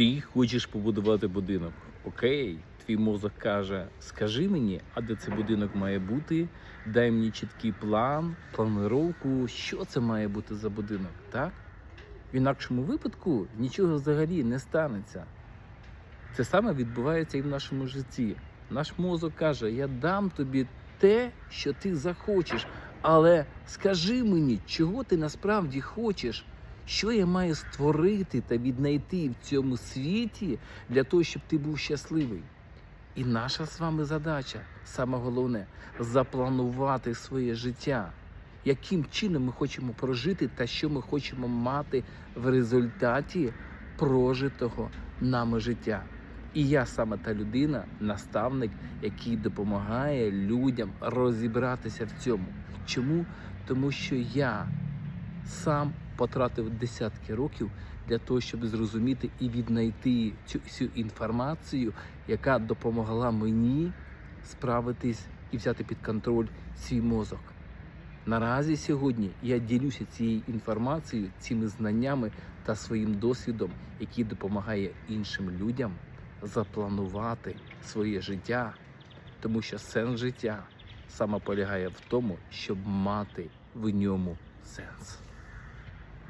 Ти хочеш побудувати будинок. Окей, твій мозок каже: скажи мені, а де цей будинок має бути? Дай мені чіткий план, планировку, що це має бути за будинок, так? В інакшому випадку нічого взагалі не станеться. Це саме відбувається і в нашому житті. Наш мозок каже: Я дам тобі те, що ти захочеш, але скажи мені, чого ти насправді хочеш, що я маю створити та віднайти в цьому світі для того, щоб ти був щасливий. І наша з вами задача, саме головне, запланувати своє життя, яким чином ми хочемо прожити та що ми хочемо мати в результаті прожитого нами життя. І я саме та людина, наставник, який допомагає людям розібратися в цьому. Чому? Тому що я сам потратив десятки років для того, щоб зрозуміти і віднайти цю всю інформацію, яка допомогла мені справитись і взяти під контроль свій мозок. Наразі сьогодні я ділюся цією інформацією, цими знаннями та своїм досвідом, який допомагає іншим людям запланувати своє життя, тому що сенс життя саме полягає в тому, щоб мати в ньому сенс.